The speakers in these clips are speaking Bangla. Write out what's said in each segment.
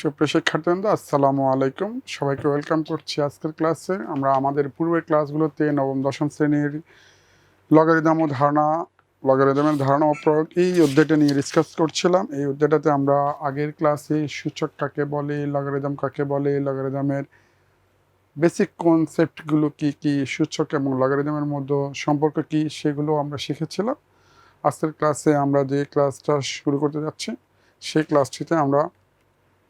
সুপ্রিয় শিক্ষার্থীবৃন্দ, আসসালামু আলাইকুম। সবাইকে ওয়েলকাম করছি আজকের ক্লাসে। আমরা আমাদের পূর্বের ক্লাসগুলোতে নবম, দশম শ্রেণির লগারিদম ও ধারণা লগারিদমের ধারণা ও প্রয়োগ এই অধ্যায়টা নিয়ে ডিসকাস করছিলাম। এই অধ্যায়টাতে আমরা আগের ক্লাসে সূচক কাকে বলে লগারিদম কাকে বলে লগারিদমের বেসিক কনসেপ্টগুলো কি কি, সূচক এবং লগারিদমের মধ্যে সম্পর্ক কি, সেগুলো আমরা শিখেছিলাম। আজকের ক্লাসে আমরা যে ক্লাসটা শুরু করতে যাচ্ছি, সেই ক্লাসটিতে আমরা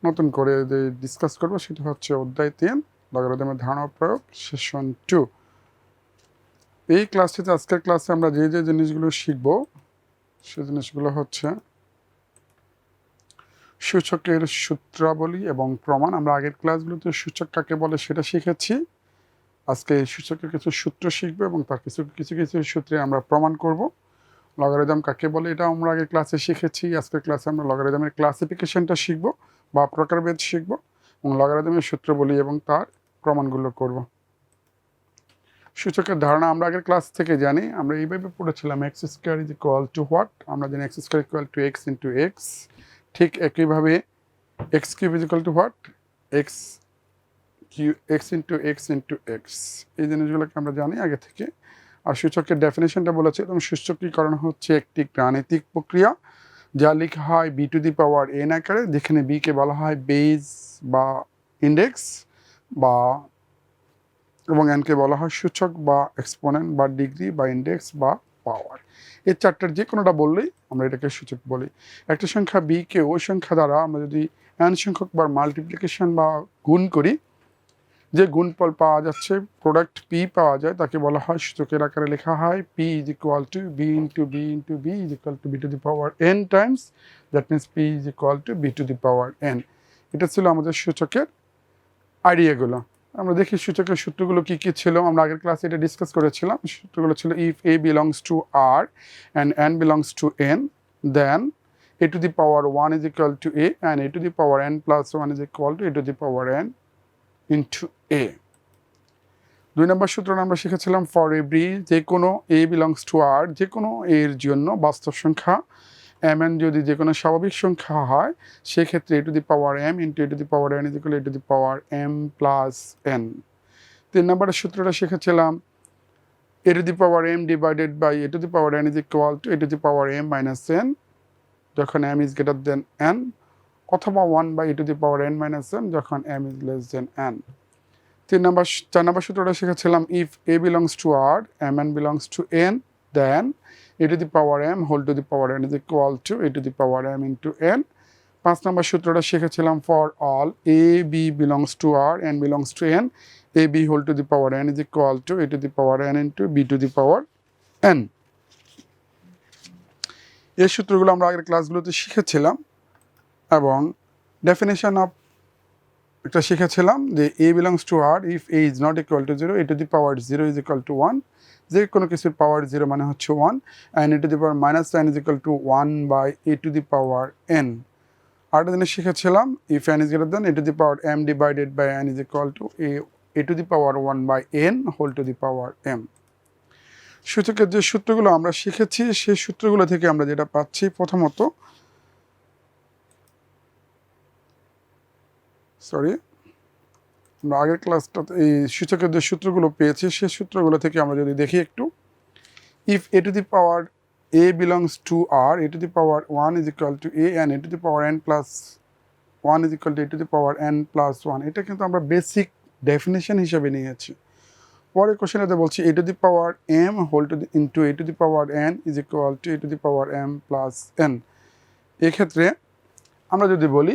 নতুন করে যে ডিসকাস করব সেটা হচ্ছে অধ্যায় তিন লগারিদমের ধারণা প্রয়োগ সেশন টু এই ক্লাসটিতে আজকের ক্লাসে আমরা যে যে জিনিসগুলো শিখব সে জিনিসগুলো হচ্ছে সূচকের সূত্রাবলী এবং প্রমাণ। আমরা আগের ক্লাসগুলোতে সূচক কাকে বলে সেটা শিখেছি। আজকে সূচকের কিছু সূত্র শিখব এবং তার কিছু কিছু কিছু সূত্রে আমরা প্রমাণ করব। লগারিদম কাকে বলে এটা আমরা আগের ক্লাসে শিখেছি। আজকের ক্লাসে আমরা লগারিদমের ক্লাসিফিকেশনটা শিখব। বা প্রকারভেদ শিখব এবং লগারিদমের সূত্র বলি এবং তার প্রমাণগুলো করব। সূচকের ধারণা আমরা আগের ক্লাস থেকে জানি। আমরা এইভাবে পড়েছিলাম x square is equal to what আমরা জানি x square equal to x into x ঠিক একইভাবে x cube is equal to what x cube x into x into x এই জিনিসগুলোকে আমরা জানি আগে থেকে। আর সূচকের ডেফিনেশনটা বলেছে, এবং সূচকীকরণ হচ্ছে একটি গাণিতিক প্রক্রিয়া। যা লেখা হয় b to the power n আকারে, যেখানে বিকে বলা হয় বেজ বা ইন্ডেক্স বা, এবং এনকে বলা হয় সূচক বা এক্সপোনেন্ট বা ডিগ্রি বা ইন্ডেক্স বা পাওয়ার এই চারটার যে কোনোটা বললেই আমরা এটাকে সূচক বলি। একটা সংখ্যা বিকে ওই সংখ্যা দ্বারা আমরা যদি এন সংখ্যক বার মাল্টিপ্লিকেশন বা গুণ করি যে গুণফল পাওয়া যাচ্ছে প্রোডাক্ট পি পাওয়া যায়, তাকে বলা হয় সূচকের আকারে লেখা হয় p is equal to b into b into b is equal to b to the power n times that means p is equal to b to the power n এটা ছিল আমাদের সূচকের আইডিয়াগুলো আমরা দেখি সূচকের সূত্রগুলো কী কী ছিল। আমরা আগের ক্লাসে এটা ডিসকাস করেছিলাম। সূত্রগুলো ছিল if a belongs to R and n belongs to N then a to the power one is equal to a and a to the power n plus one is equal to a to the power n into a দুই নম্বর সূত্র আমরা শিখেছিলাম ফর এভরি যে কোনো এ বিলংস টু আর যে কোনো এর জন্য বাস্তব সংখ্যা এম এন যদি যে কোনো স্বাভাবিক সংখ্যা হয়, সেক্ষেত্রে a to the power m into a to the power n is equal a to the power m plus n তিন নম্বরের সূত্রটা শিখেছিলাম a to the power m divided by a to the power n is equal to a to the power m minus n যখন m is greater than n অথবা one by a to the power n minus n যখন m is less than n তিন নম্বর চার নম্বর সূত্রটা শিখেছিলাম if a belongs to R m n belongs to N then a to the power m whole to the power n is equal to a to the power m into n পাঁচ নম্বর সূত্রটা শিখেছিলাম for all a b belongs to R n belongs to N a b whole to the power n is equal to a to the power n into b to the power n এই সূত্রগুলো আমরা আগের ক্লাসগুলোতে শিখেছিলাম। এবং ডেফিনেশন অফ একটা শিখেছিলাম যে a belongs to R if a is not equal to zero a to the power zero is equal to one যে কোনো কিছুর পাওয়ার জিরো মানে হচ্ছে one and a to the power minus sign is equal to one by a to the power n আরেকটা জিনিস শিখেছিলাম if n is greater than a to the power m divided by n is equal to a a to the power one by n whole to the power m সূচকের যে সূত্রগুলো আমরা শিখেছি, সেই সূত্রগুলো থেকে আমরা যেটা পাচ্ছি প্রথমত সরি আমরা আগের ক্লাসটাতে এই সূচকের যে সূত্রগুলো পেয়েছি সেই সূত্রগুলো থেকে আমরা যদি দেখি একটু if a to the power a belongs to R a to the power one is equal to a and a to the power n plus one is equal to a to the power n plus one এটা কিন্তু আমরা বেসিক ডেফিনেশন হিসেবে নিয়েছি। পরের কোশ্চেনেতে বলছি a to the power m whole to the into a to the power n is equal to a to the power m plus n এক্ষেত্রে আমরা যদি বলি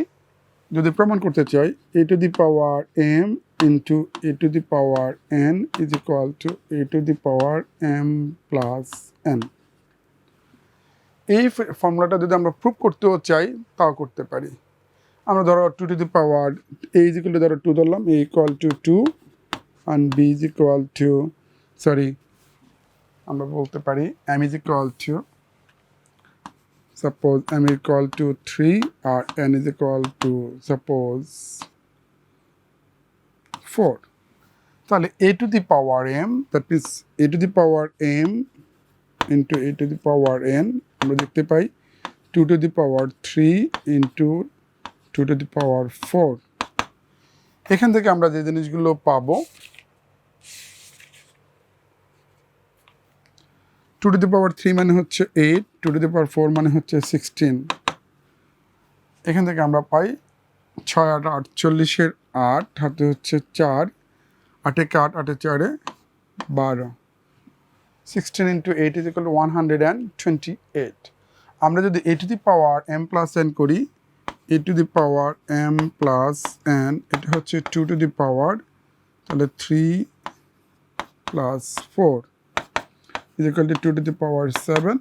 যদি প্রমাণ করতে চাই a to the power m into a to the power n is equal to a to the power m plus n এই ফর্মুলাটা যদি আমরা প্রুভ করতেও চাই, তাও করতে পারি। আমরা ধরো two to the power a is equal to ধরো টু ধরলাম a equal to two and b is equal to sorry আমরা বলতে পারি m is equal to suppose m equal to 3 or n is equal to suppose 4 তাহলে a to the power m that means a to the power m into a to the power n আমরা দেখতে পাই 2 to the power 3 into two to the power four এখান থেকে আমরা যে জিনিসগুলো পাবো two to the power three মানে হচ্ছে eight two to the power four মানে হচ্ছে সিক্সটিন এখান থেকে আমরা পাই ছয় আট, আটচল্লিশের আট, হাতে হচ্ছে চার, আটে আট, আটে চারে বারো। Sixteen into eight is equal one hundred and twenty eight আমরা যদি a to the power m plus n করি a to the power m plus n এটা হচ্ছে টু টু দি পাওয়ার তাহলে three plus four is equal to two to the power seven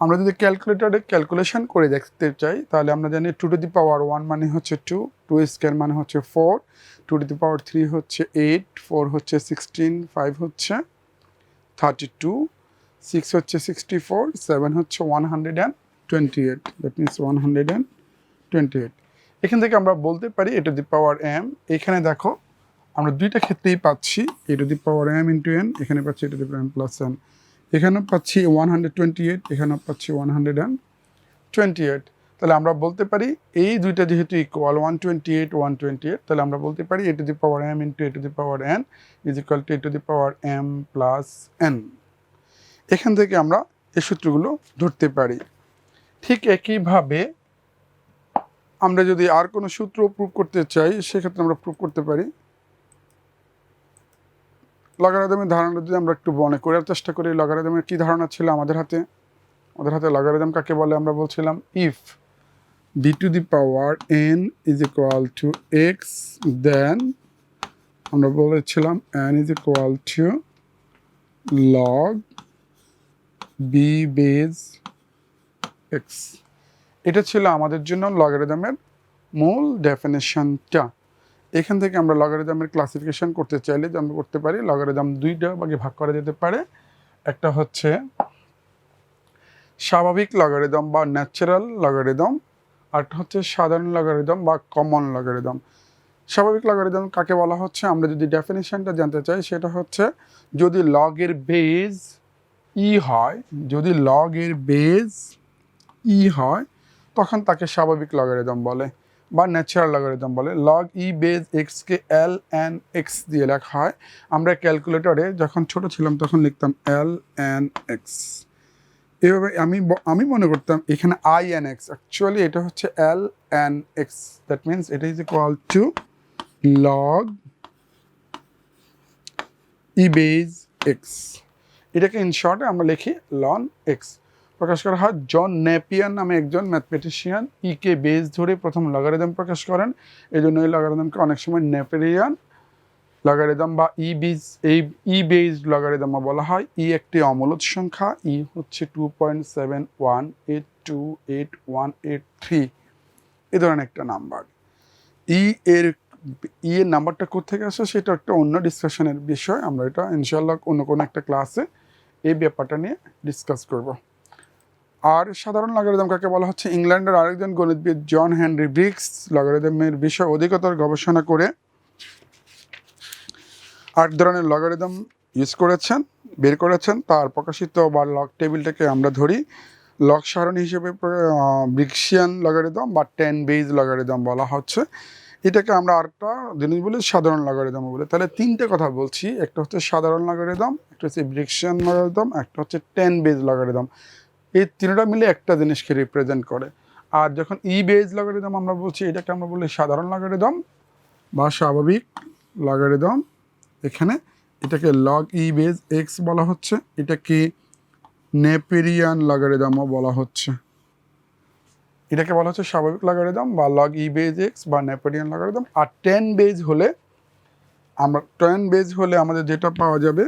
আমরা যদি ক্যালকুলেটরে ক্যালকুলেশন করে দেখতে চাই, তাহলে আমরা জানি two to the power one মানে হচ্ছে টু টু স্কোয়ার মানে হচ্ছে four two to the power three হচ্ছে এইট ফোর হচ্ছে সিক্সটিন ফাইভ হচ্ছে থার্টি টু সিক্স হচ্ছে সিক্সটি ফোর সেভেন হচ্ছে one hundred and twenty eight that means one hundred and twenty eight এখান থেকে আমরা বলতে পারি a to the power M এখানে দেখো আমরা দুইটা ক্ষেত্রেই পাচ্ছি a to the power m into n এখানে পাচ্ছি a to the power m plus n এখানেও পাচ্ছি ওয়ান হান্ড্রেড টোয়েন্টি এইট এখানেও পাচ্ছি one hundred and twenty eight তাহলে আমরা বলতে পারি এই দুইটা যেহেতু equal one twenty eight one twenty eight তাহলে আমরা বলতে পারি a to the power m into a to the power n is equal to a to the power m plus n এখান থেকে আমরা এই সূত্রগুলো ধরতে পারি। ঠিক একইভাবে আমরা যদি আর কোনো সূত্র প্রুভ করতে চাই, সেক্ষেত্রে আমরা প্রুভ করতে পারি। লগারিদমের ধারণা যদি আমরা একটু মনে করার চেষ্টা করি লগারিদমের কী ধারণা ছিল আমাদের হাতে? আমাদের হাতে লগারিদম কাকে বলে আমরা বলছিলাম? If d to the power n is equal to x then আমরা বলেছিলাম n is equal to log b base x এটা ছিল আমাদের জন্য লগারিদমের মূল ডেফিনেশনটা এখান থেকে আমরা লগারিদমের ক্লাসিফিকেশন করতে চাইলে যে আমরা করতে পারি লগারিদম দুইটা ভাগে ভাগ করা যেতে পারে। একটা হচ্ছে স্বাভাবিক লগারিদম বা ন্যাচারাল লগারিদম আরটা হচ্ছে সাধারণ লগারিদম বা কমন লগারিদম স্বাভাবিক লগারিদম কাকে বলা হচ্ছে? আমরা যদি ডেফিনেশনটা জানতে চাই, সেটা হচ্ছে যদি লগের বেজ ই হয়, যদি লগের বেজ ই হয়, তখন তাকে স্বাভাবিক লগারিদম বলে। বা ন্যাচারাল লগারিদম বলে। লগ ই বেজ এক্সকে এল এন এক্স দিয়ে লেখা হয়। আমরা ক্যালকুলেটরে যখন ছোট ছিলাম তখন লিখতাম এল এন এক্স এভাবে আমি আমি মনে করতাম এখানে আই এন এক্স অ্যাকচুয়ালি এটা হচ্ছে l n x that means এটা is equal to log e base x এটাকে ইন শর্টে আমরা লিখি লন এক্স প্রকাশ করা হয়। জন নেপিয়ান নামে একজন ম্যাথমেটিশিয়ান ই কে বেজ ধরে প্রথম লগারিদম প্রকাশ করেন। এই জন্য এই লগারিদমকে অনেক সময় নেপেরিয়ান লগারিদম বা ই বিজ এই ই বেজ লগারিদম বলা হয়। ই একটি অমূলত সংখ্যা। ই হচ্ছে two point seven one eight two eight one eight three এ ধরনের একটা নাম্বার ই এর ই এর নাম্বারটা কোথেকে আসে সেটা একটা অন্য ডিসকাশনের বিষয়। আমরা এটা ইনশাল্লাহ অন্য কোনো একটা ক্লাসে এই ব্যাপারটা নিয়ে ডিসকাস করব। আর সাধারণ লগারিদম কাকে বলা হচ্ছে? ইংল্যান্ডের আরেকজন গণিতবিদ জন হেনরি ব্রিক্স লগারিদমের বিষয়ে অধিকতর গবেষণা করে আট ধরনের লগারিদম ইউজ করেছেন, বের করেছেন। তার প্রকাশিত বা লগ টেবিলটাকে আমরা ধরি। লগ সারণী হিসেবে ব্রিক্সিয়ান লগারিদম বা টেন বেজ লগারিদম বলা হচ্ছে। এটাকে আমরা আরেকটা জিনিস বলি সাধারণ লগারিদম বলে। তাহলে তিনটে কথা বলছি। একটা হচ্ছে সাধারণ লগারিদম একটা হচ্ছে ব্রিক্সিয়ান লগারিদম একটা হচ্ছে টেন বেজ লগারিদম এই তিনটা মিলে একটা জিনিসকে রিপ্রেজেন্ট করে। আর যখন ই বেজ লগারিদম আমরা বলছি, এটাকে আমরা বলি সাধারণ লগারিদম বা স্বাভাবিক লগারিদম এখানে এটাকে লগ ই বেজ এক্স বলা হচ্ছে, এটাকে নেপেরিয়ান লগারিদমও বলা হচ্ছে। এটাকে বলা হচ্ছে স্বাভাবিক লগারিদম বা লগ ই বেজ এক্স বা নেপেরিয়ান লগারিদম আর টেন বেজ হলে আমরা টেন বেজ হলে আমাদের যেটা পাওয়া যাবে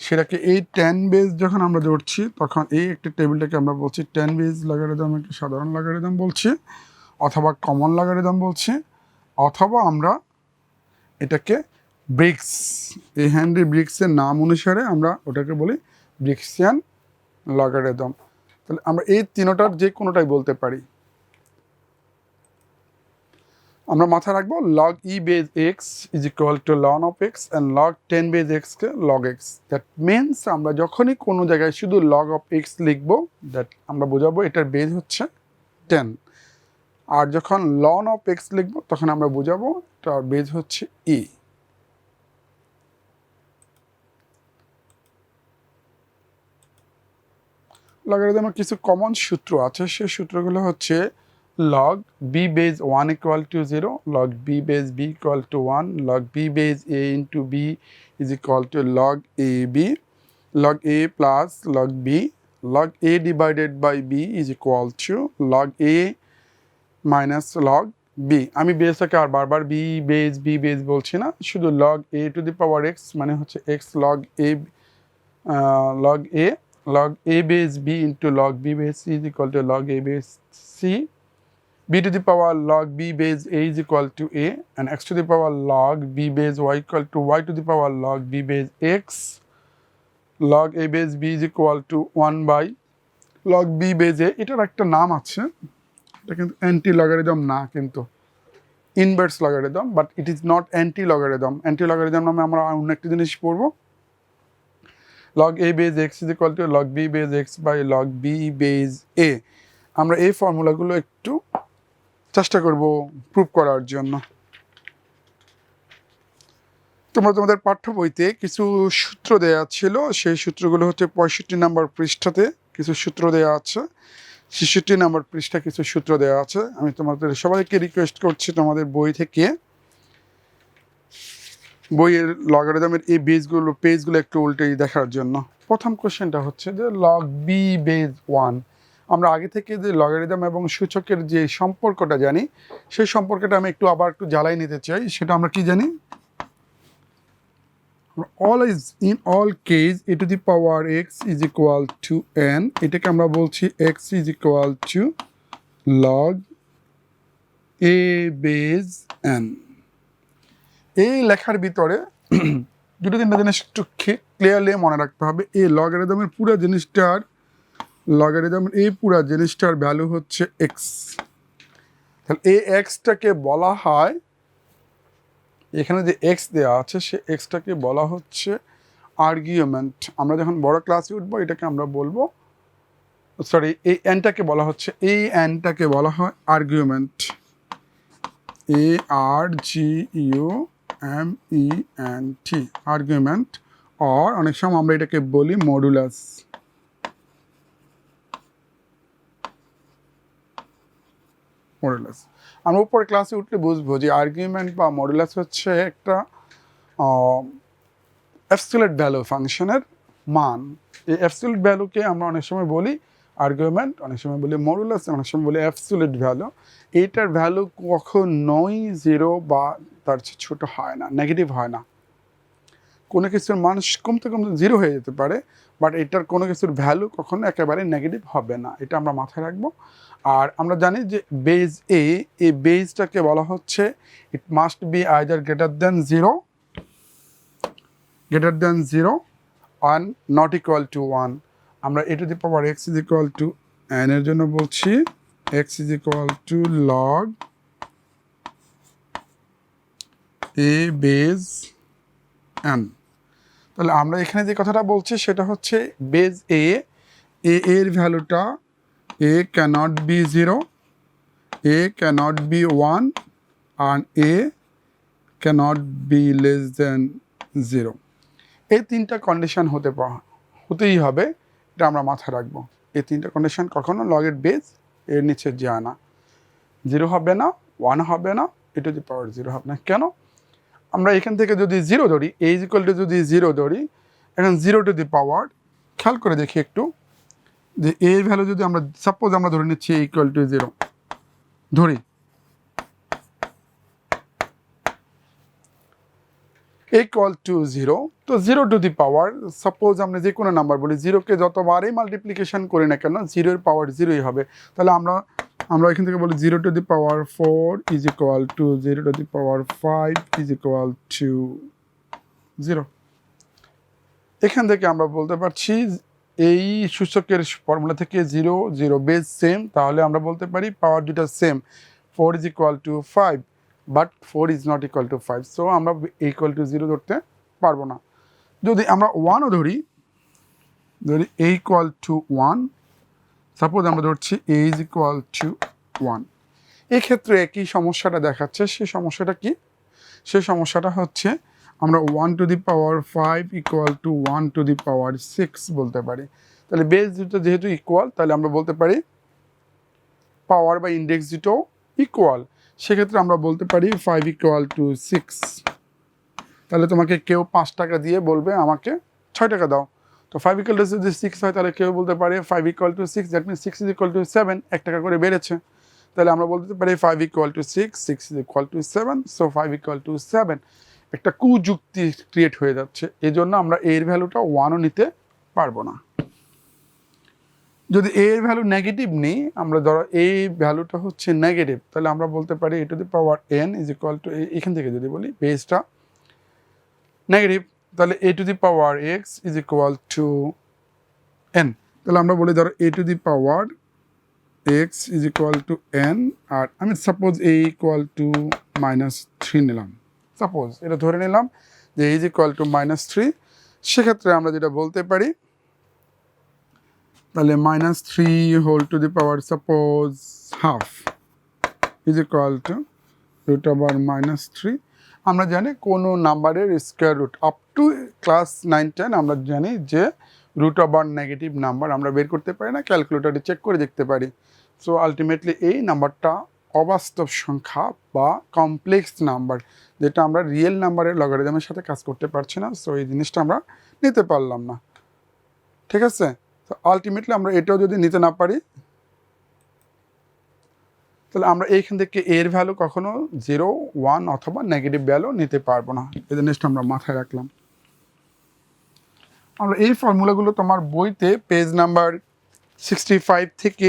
সেটাকে এই টেন বেজ যখন আমরা ধরছি তখন এই একটি টেবিলটাকে আমরা বলছি টেন বেজ লগারিদম একটি সাধারণ লগারিদম বলছি, অথবা কমন লগারিদম বলছি, অথবা আমরা এটাকে ব্রিক্স এই হ্যান্ডি ব্রিক্সের নাম অনুসারে আমরা ওটাকে বলি ব্রিক্সিয়ান লগারিদম তাহলে আমরা এই তিনোটার যে কোনোটাই বলতে পারি। আমরা মাথায় রাখব log e base x is equal to ln of x and log ten base এক্সকে লগ এক্স দ্যাট মিনস আমরা যখনই কোনো জায়গায় শুধু লগ অফ এক্স লিখব দ্যাট আমরা বোঝাবো এটার বেজ হচ্ছে টেন আর যখন লন অফ এক্স লিখব, তখন আমরা বোঝাবো তার বেজ হচ্ছে ই লগারিদমের কিছু কমন সূত্র আছে সেই সূত্রগুলো হচ্ছে log b base one equal to zero log b base b equal to one log b base a into b is equal to log a b log a plus log b log a divided by b is equal to log a minus log b আমি বেসটাকে আর বারবার b বেস b বেস বলছি না শুধু log a to the power x মানে হচ্ছে x log a uh, log a log a base b into log b base c is equal to log a base c b to the power log b base a is equal to a and x to the power log b base y equal to y to the power log b base x log a base b is equal to 1 by log b base a এটার একটা নাম আছে এটা কিন্তু অ্যান্টি লগারিদম না কিন্তু inverse logarithm but it is not anti logarithm anti logarithm নামে আমরা অন্য একটা জিনিস পড়ব log a base x is equal to log b base x by log b base a আমরা এই ফর্মুলাগুলো একটু চেষ্টা করব প্রুভ করার জন্য। তোমরা তোমাদের পাঠ্য বইতে কিছু সূত্র দেওয়া ছিল, সেই সূত্রগুলো হচ্ছে পঁয়ষট্টি নম্বর পৃষ্ঠাতে কিছু সূত্র দেওয়া আছে। ছেষট্টি নম্বর পৃষ্ঠা কিছু সূত্র দেওয়া আছে। আমি তোমাদের সবাইকে রিকোয়েস্ট করছি তোমাদের বই থেকে। বইয়ের লগারিদমের এই বেজগুলো পেজগুলো একটু উল্টে দেখার জন্য। প্রথম কোশ্চেনটা হচ্ছে যে লগ বি বেজ ওয়ান আমরা আগে থেকে যে লগারিদম এবং সূচকের যে সম্পর্কটা জানি, সেই সম্পর্কটা আমি একটু আবার একটু জ্বালাই নিতে চাই। সেটা আমরা কি জানি? Always in all case a to the power x is equal to n এটাকে আমরা বলছি x is equal to log a base n এই লেখার ভিতরে দুটো তিনটা জিনিস একটু ক্লিয়ারলি মনে রাখতে হবে। এই লগারিদমের পুরো জিনিসটার লগারিদমের এই পুরা জিনিসটার ভ্যালু হচ্ছে এক্স তাহলে এই এক্সটাকে বলা হয়, এখানে যে এক্স দেওয়া আছে, সে এক্সটাকে বলা হচ্ছে আর্গুমেন্ট আমরা যখন বড় ক্লাসে উঠবো, এটাকে আমরা বলব সরি এই এনটাকে বলা হচ্ছে, এই এনটাকে বলা হয় argument A R G U M E N T argument আর অনেক সময় আমরা এটাকে বলি মডুলাস মডুলাস আমরা উপরে ক্লাসে উঠলে বুঝব যে আর্গুমেন্ট বা মডুলাস হচ্ছে একটা অ্যাবসুলেট ভ্যালু ফাংশনের মান। এই অ্যাবসুলেট ভ্যালুকে আমরা অনেক সময় বলি আর্গুমেন্ট অনেক সময় বলি মডুলাস অনেক সময় বলি অ্যাবসুলেট ভ্যালু এইটার ভ্যালু কখন কখনোই জিরো বা তার ছোটো হয় না নেগেটিভ হয় না। কোনো কিছুর মান কমতে কমতে জিরো হয়ে যেতে পারে বাট এটার কোনো কিছুর ভ্যালু কখনো একেবারে নেগেটিভ হবে না। এটা আমরা মাথায় রাখব। আর আমরা জানি যে বেজ এ এই বেজটাকে বলা হচ্ছে it must be either greater than zero greater than zero one not equal to one আমরা a to the power x is equal to n এর জন্য বলছি x is equal to log a base n তাহলে আমরা এখানে যে কথাটা বলছি, সেটা হচ্ছে বেজ এ এ এর ভ্যালুটা a cannot be 0 a cannot be 1 and a cannot be less than 0 এই তিনটা কন্ডিশন হতে হতেই হবে, এটা আমরা মাথায় রাখব। এই তিনটা কন্ডিশন কখনো লগের বেস এর নিচে যায় না। জিরো হবে না ওয়ান হবে না, এ টু দি পাওয়ার জিরো হবে না। কেন? আমরা এখান থেকে যদি জিরো ধরি এই ইকুয়াল টু যদি জিরো ধরি, এখন জিরো টু দি পাওয়ার খেয়াল করে দেখি একটু। যে এ ভ্যালু যদি আমরা সাপোজ আমরা ধরে নিচ্ছি ইকুয়াল টু জিরো ধরি। ইকুয়াল টু জিরো তো zero to the power suppose আমরা যে কোনো নাম্বার বলি জিরোকে যতবারই মাল্টিপ্লিকেশন করি না কেন জিরোর পাওয়ার জিরোই হবে। তাহলে আমরা আমরা এখান থেকে বলি zero to the power four is equal to zero to the power five is equal to zero এখান থেকে আমরা বলতে পারছি এই সূচকের ফর্মুলা থেকে জিরো জিরো বেস সেম তাহলে আমরা বলতে পারি পাওয়ার দুটা same four is equal to five but four is not equal to five so আমরা ইকুয়াল টু জিরো ধরতে পারব না। যদি আমরা ওয়ানও ধরি ধরি a equal to one suppose আমরা ধরছি a is equal to one এক্ষেত্রে একই সমস্যাটা দেখাচ্ছে? সেই সমস্যাটা কি? সেই সমস্যাটা হচ্ছে আমরা one to the power five equal to one to the power six বলতে পারি। তাহলে বেস দুটো যেহেতু ইকুয়াল তাহলে আমরা বলতে পারি পাওয়ার বা ইন্ডেক্স দুটো ইকুয়াল সেক্ষেত্রে আমরা বলতে পারি ফাইভ ইকুয়াল টু সিক্স তাহলে তোমাকে কেউ পাঁচ টাকা দিয়ে বলবে, আমাকে ছয় টাকা দাও। তো ফাইভ ইকুয়াল টু যদি সিক্স হয়, তাহলে কেউ বলতে পারে five equal to six that means six is equal to seven এক টাকা করে বেড়েছে। তাহলে আমরা বলতে পারি five equal to six six is equal to seven so five equal to seven একটা কুযুক্তি ক্রিয়েট হয়ে যাচ্ছে। এই জন্য আমরা এর ভ্যালুটা ওয়ানও নিতে পারব না। যদি এর ভ্যালু নেগেটিভ নিই, আমরা ধরো এই ভ্যালুটা হচ্ছে নেগেটিভ তাহলে আমরা বলতে পারি a to the power n is equal to এখান থেকে যদি বলি বেসটা নেগেটিভ তাহলে a to the power x is equal to n তাহলে আমরা বলি ধরো a to the power x is equal to n আর আমি suppose a equal to minus three নিলাম। সাপোজ এটা ধরে নিলাম যে is equal to minus three সেক্ষেত্রে আমরা যেটা বলতে পারি, তাহলে minus three whole to the power suppose half is equal to root over minus three আমরা জানি কোনো নাম্বারের square root up to class nine ten আমরা জানি যে রুট ওভার নেগেটিভ নাম্বার আমরা বের করতে পারি না ক্যালকুলেটারে চেক করে দেখতে পারি। সো আলটিমেটলি এই নাম্বারটা অবাস্তব সংখ্যা বা কমপ্লেক্স নাম্বার যেটা আমরা রিয়েল নাম্বারের লগারিদমের সাথে কাজ করতে পারছি না সো এই জিনিসটা আমরা নিতে পারলাম না। ঠিক আছে? তো আলটিমেটলি আমরা এটাও যদি নিতে না পারি, তাহলে আমরা এইখান থেকে এর ভ্যালু কখনো জিরো ওয়ান অথবা নেগেটিভ ভ্যালু নিতে পারব না। এই জিনিসটা আমরা মাথায় রাখলাম। আমরা এই ফর্মুলাগুলো তোমার বইতে পেজ নাম্বার সিক্সটি ফাইভ থেকে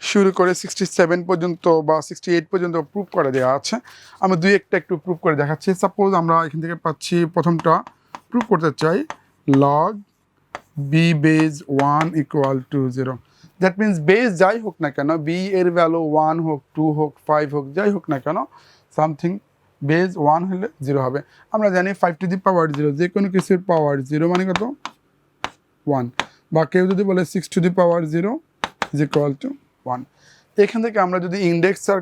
শুরু করে সিক্সটি সেভেন পর্যন্ত বা সিক্সটি এইট পর্যন্ত প্রুভ করে দেওয়া আছে। আমি দুই একটা একটু প্রুভ করে দেখাচ্ছি। সাপোজ আমরা এখান থেকে পাচ্ছি প্রথমটা প্রুভ করতে চাই log b base one equal to zero that means base যাই হোক না কেন বি এর ভ্যালু ওয়ান হোক টু হোক ফাইভ হোক, যাই হোক না কেন সামথিং বেজ ওয়ান হলে জিরো হবে। আমরা জানি five to the power zero যে কোনো কিছুর পাওয়ার জিরো মানে কত? ওয়ান বা কেউ যদি বলে six to the power zero is equal to one এখান থেকে আমরা যদি ইন্ডেক্স আর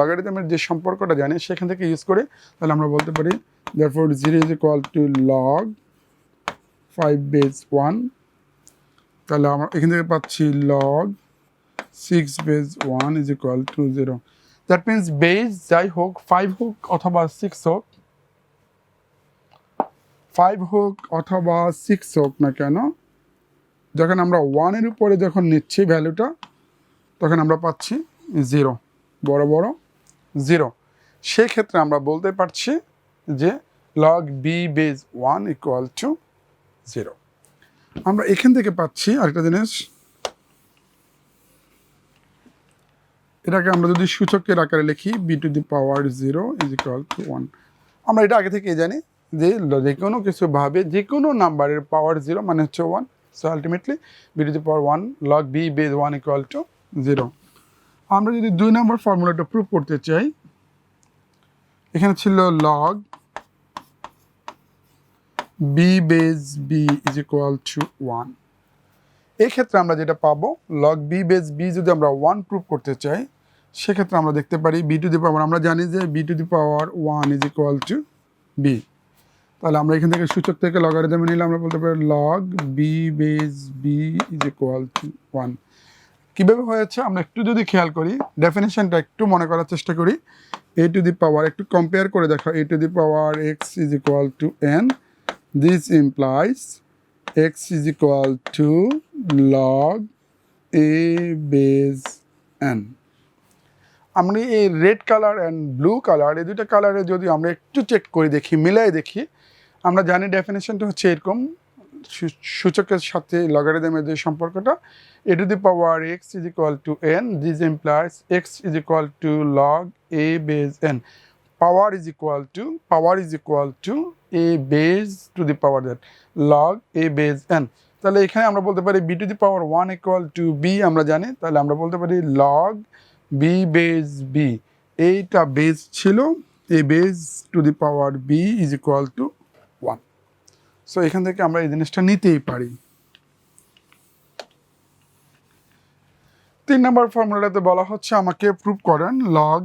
লগারিদমের যে সম্পর্কটা জানি, সেখান থেকে ইউজ করে তাহলে আমরা বলতে পারি therefore zero is equal to log five base one তাহলে আমরা এখান থেকে পাচ্ছি log six base one is equal to zero that means base যাই হোক ফাইভ হোক অথবা সিক্স হোক ফাইভ হোক অথবা সিক্স হোক না কেন, যখন আমরা ওয়ানের উপরে যখন নিচ্ছি ভ্যালুটা তখন আমরা পাচ্ছি জিরো, বড় বড় জিরো। সেক্ষেত্রে আমরা বলতে পারছি যে log b base one equal to zero আমরা এখান থেকে পাচ্ছি আরেকটা জিনিস। এটাকে আমরা যদি সূচকের আকারে লিখি b to the power zero is equal to one আমরা এটা আগে থেকে জানি যে যে কোনো কিছু ভাবে যে কোনো নাম্বারের পাওয়ার জিরো মানে হচ্ছে one so ultimately b to the power one log b base one equal to zero. আমরা যদি দুই নম্বর ফর্মুলাটা প্রুভ করতে চাই, এখানে ছিল log b base b is equal to one এক্ষেত্রে আমরা যেটা পাবো লগ বি বেজ বি যদি আমরা ওয়ান প্রুভ করতে চাই, সেক্ষেত্রে আমরা দেখতে পারি বি টু দি পাওয়ার আমরা জানি যে b to the power one is equal to b তাহলে আমরা এখান থেকে সূচক থেকে লগারিদমে নিলে আমরা বলতে পারি log b base b is equal to one কীভাবে হয়েছে, আমরা একটু যদি খেয়াল করি ডেফিনেশনটা একটু মনে করার চেষ্টা করি। এ টু দি পাওয়ার একটু কম্পেয়ার করে দেখো a to the power x is equal to n this implies x is equal to log a base n আমরা এই red colour and blue colour এই দুইটা কালারে যদি আমরা একটু চেক করে দেখি, মিলাই দেখি, আমরা জানি ডেফিনেশনটা হচ্ছে এরকম সূচকের সাথে লগারিদমের যে সম্পর্কটা a to the power x is equal to n this implies x is equal to log a base n power is equal to power is equal to a base to the power that log a base n তাহলে এখানে আমরা বলতে পারি b to the power one equal to b আমরা জানি। তাহলে আমরা বলতে পারি লগ বি বেজ বি এইটা বেজ ছিল a base to the power b is equal to so এখান থেকে আমরা এই জিনিসটা নিতেই পারি। তিন নম্বর ফর্মুলাটাতে বলা হচ্ছে, আমাকে প্রুভ করেন log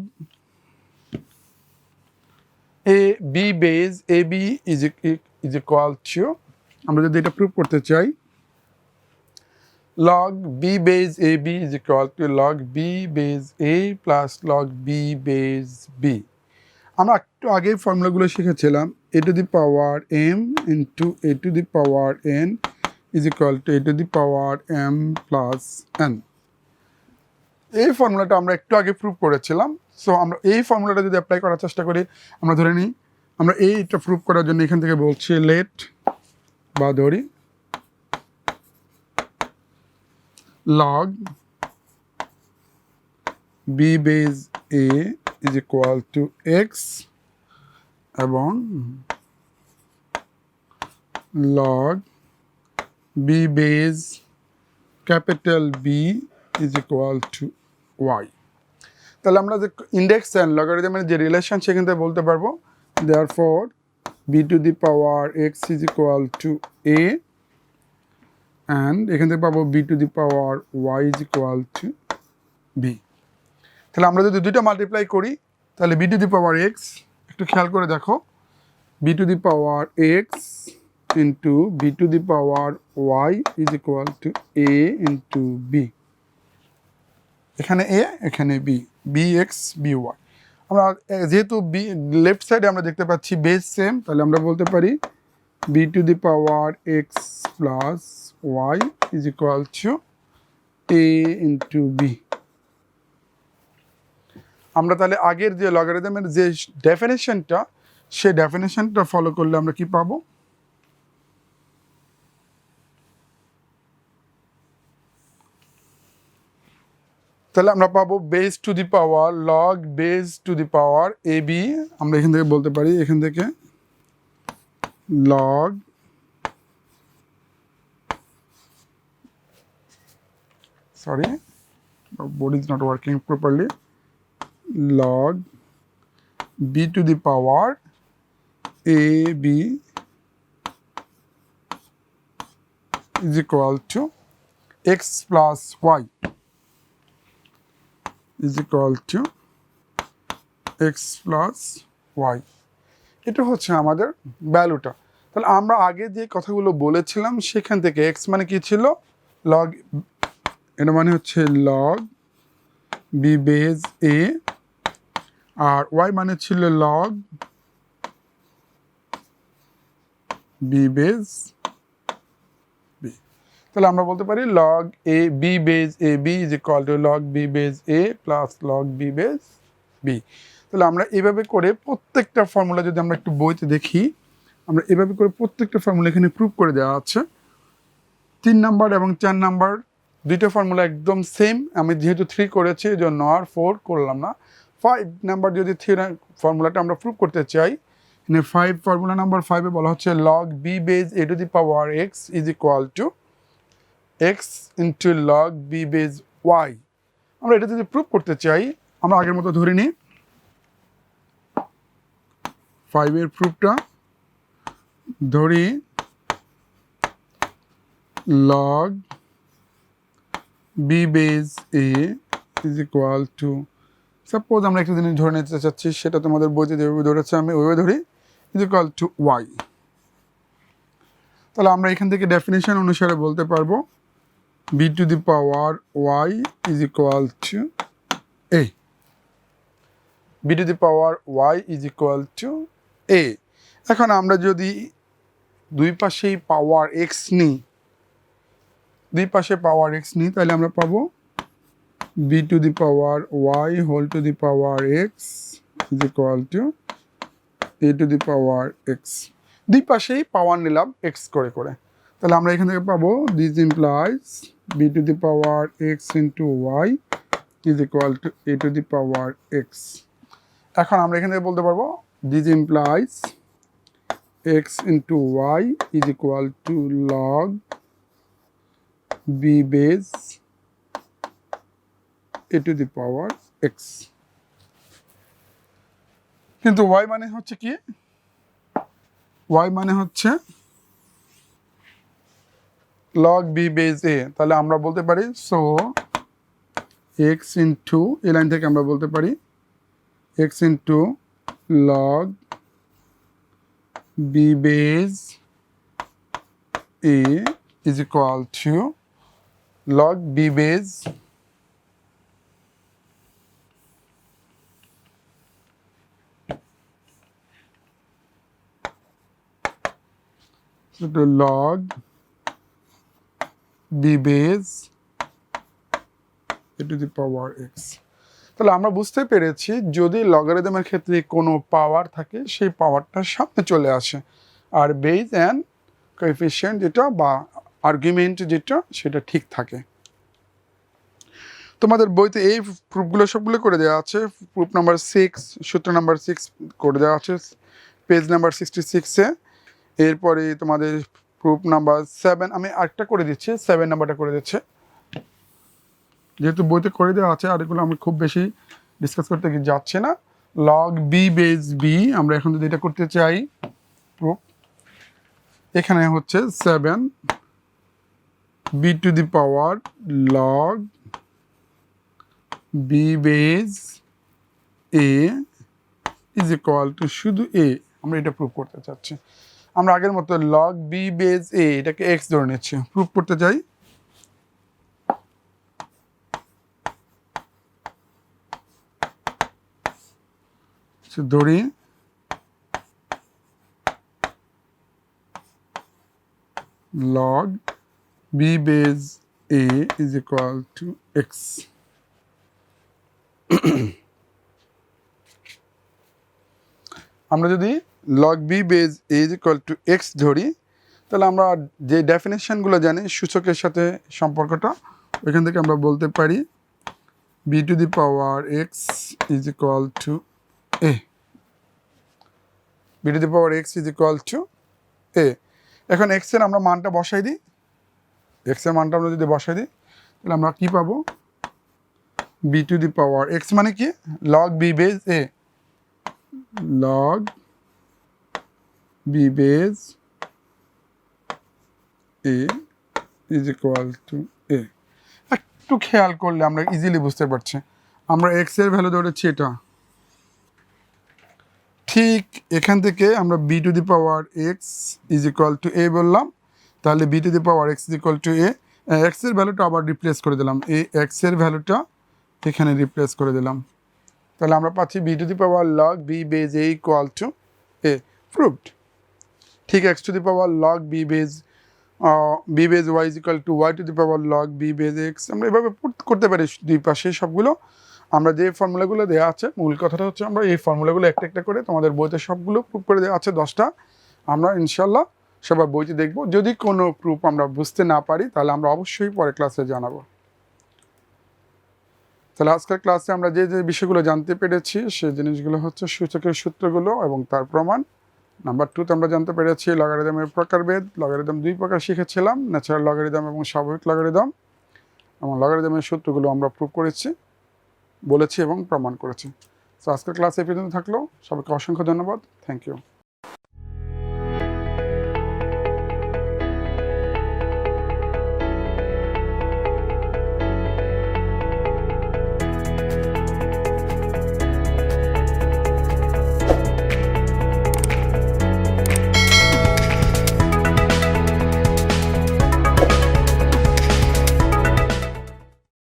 a b base a b is is equal to আমরা যদি এটা প্রুভ করতে চাই log log b base ab is equal to log b base a plus log b base b আমরা একটু আগে ফর্মুলাগুলো শিখেছিলাম। A to the power m into a to the power n is equal to a to the power m plus n. এই ফর্মুলাটা আমরা একটু আগে প্রুভ করেছিলাম। সো আমরা এই ফর্মুলাটা যদি অ্যাপ্লাই করার চেষ্টা করি, আমরা ধরে নিই, আমরা এইটা প্রুভ করার জন্য এখান থেকে বলছি লেট বা ধরি, log b base a is equal to x এবং log b base capital B is equal to y. তাহলে আমরা যে ইন্ডেক্স অ্যান্ড লগারিদমের যে রিলেশন সেখান থেকে বলতে পারব therefore b to the power x is equal to a and এখান থেকে পাবো b to the power y is equal to b তাহলে আমরা যদি দুইটা মাল্টিপ্লাই করি, তাহলে b to the power x একটু খেয়াল করে দেখো। B to the power x into b to the power y is equal to a into b এখানে এ এখানে b b x b y আমরা যেহেতু বি লেফট সাইডে আমরা দেখতে পাচ্ছি বেস সেম তাহলে আমরা বলতে পারি b to the power x plus y is equal to a into b আমরা তাহলে আগের যে লগারিদমের যে ডেফিনেশনটা সেই ডেফিনেশনটা ফলো করলে আমরা কি পাবো? তাহলে আমরা পাবো base to the power log base to the power a b আমরা এখান থেকে বলতে পারি, এখান থেকে log sorry the is not working properly. Log b to the power, a, b is equal to x plus y is equal to x plus y. এটা হচ্ছে আমাদের ভ্যালুটা তাহলে আমরা আগে যে কথাগুলো বলেছিলাম, সেখান থেকে এক্স মানে কি ছিল? লগ এটা মানে হচ্ছে লগ বি বেজ এ আর ওয়াই মানে ছিল লগ বি বেজ বি তাহলে আমরা বলতে পারি log a b base a b is equal to log b base a plus log b base b তাহলে আমরা এভাবে করে প্রত্যেকটা ফর্মুলা যদি আমরা একটু বইতে দেখি, আমরা এভাবে করে প্রত্যেকটা ফর্মুলা এখানে প্রুভ করে দেওয়া আছে। তিন নাম্বার এবং চার নাম্বার, দুইটা ফর্মুলা একদম সেম আমি যেহেতু থ্রি করেছি, এই জন্য আর ফোর করলাম না। ফাইভ নাম্বার যদি থ্রি ফর্মুলাটা আমরা প্রুভ করতে চাই, এখানে ফাইভ ফর্মুলা নাম্বার ফাইভে বলা হচ্ছে log b base a to the power x is equal to x into log b base y আমরা এটা যদি প্রুভ করতে চাই, আমরা আগের মতো ধরে নিই। ফাইভের প্রুফটা ধরি log b base a is equal to suppose আমরা একটা জিনিস ধরে নিতে চাচ্ছি, সেটা তোমাদের বইতে যেভাবে ধরেছে, আমি ওইভাবে ধরি ইজ ইকুয়াল টু ওয়াই তাহলে আমরা এখান থেকে ডেফিনেশন অনুসারে বলতে পারব b to the power y is equal to a b to the power y is equal to a এখন আমরা যদি দুই পাশেই পাওয়ার এক্স নিই, দুই পাশে পাওয়ার এক্স নিই, তাহলে আমরা পাবো b to the power y whole to the power x is equal to a to the power x দুই পাশেই পাওয়ার নিলাম এক্স করে করে। তাহলে আমরা এখান থেকে পাবো this implies b to the power x into y is equal to a to the power x এখন আমরা এখান থেকে বলতে পারব this implies x into y is equal to log b base a to the power x কিন্তু ওয়াই মানে হচ্ছে কি ওয়াই মানে হচ্ছে লগ বি বেস এ তাহলে আমরা বলতে পারি সো এক্স ইন্টু এই লাইন থেকে আমরা বলতে পারি x into log b base a is equal to log b base log b base a to the power x. তাহলে আমরা বুঝতে পেরেছি যদি লগারিদমের ক্ষেত্রে কোনো পাওয়ার থাকে, সেই পাওয়ারটা সামনে চলে আসে। আর বেজ অ্যান্ড কোএফিসিয়েন্ট যেটা বা আর্গুমেন্ট যেটা, সেটা ঠিক থাকে। তোমাদের বইতে এই প্রুফগুলো সবগুলো করে দেওয়া আছে। প্রুফ নাম্বার সিক্স সূত্র নাম্বার সিক্স করে দেওয়া আছে। পেজ নাম্বার সিক্সটি সিক্সে এরপরে তোমাদের প্রুফ নাম্বার সেভেন আমি আরেকটা করে দিচ্ছি সেভেন নাম্বারটা করে দিচ্ছে। যেহেতু বইতে করে দেওয়া আছে, আর এগুলো আমি খুব বেশি ডিসকাস করতে যাচ্ছে না। লগ বি বেজ বি আমরা এখন যদি এটা করতে চাই প্রুফ এখানে হচ্ছে seven b to the power log b base a is equal to শুধু এ আমরা এটা প্রুভ করতে চাচ্ছি। আমরা আগের মতো লগ বি বেজ এ এটাকে এক্স ধরে নিচ্ছি। প্রুভ করতে চাই। ধরি। log b base a is equal to x আমরা যদি log b base is equal to x ধরি, তাহলে আমরা যে ডেফিনেশনগুলো জানি, সূচকের সাথে সম্পর্কটা, ওইখান থেকে আমরা বলতে পারি b to the power x is equal to a b to the power x is equal to a এখন এক্সের আমরা মানটা বসাই দিই। এক্সের মানটা আমরা যদি বসাই দিই, তাহলে আমরা কি পাবো? B to the power x মানে কি? Log b base a log b base a is equal to a একটু খেয়াল করলে আমরা ইজিলি বুঝতে পারছি। আমরা x এর ভ্যালু ধরেছি এটা। ঠিক এখান থেকে আমরা b to the power x is equal to a বললাম। তাহলে b to the power x is equal to a এক্সের ভ্যালুটা আবার রিপ্লেস করে দিলাম। এই এক্সের ভ্যালুটা এখানে রিপ্লেস করে দিলাম। তাহলে আমরা পাচ্ছি b to the power log b base a equal to a proved ঠিক x to the power log b base b base y is equal to y to the power log b base x আমরা এভাবে করতে পারি দুই পাশে সবগুলো। আমরা যে ফর্মুলাগুলো দেওয়া আছে, মূল কথাটা হচ্ছে আমরা এই ফর্মুলাগুলো একটা একটা করে তোমাদের বইতে সবগুলো প্রুফ করে দেওয়া আছে, দশটা। আমরা ইনশাল্লাহ সবার বইতে দেখব। যদি কোনো প্রুফ আমরা বুঝতে না পারি, তাহলে আমরা অবশ্যই পরে ক্লাসে জানাব। তাহলে আজকের ক্লাসে আমরা যে যে বিষয়গুলো জানতে পেরেছি সেই জিনিসগুলো হচ্ছে সূচকের সূত্রগুলো এবং তার প্রমাণ। নাম্বার টুতে আমরা জানতে পেরেছি লগারিদমের প্রকারভেদ। লগারিদম দুই প্রকার শিখেছিলাম ন্যাচারাল লগারিদম এবং স্বাভাবিক লগারিদম এবং লগারিদমের সূত্রগুলো আমরা প্রুভ করেছি, বলেছি এবং প্রমাণ করেছি। তো আজকের ক্লাস এই পর্যন্ত থাকল। সবাইকে অসংখ্য ধন্যবাদ। Thank you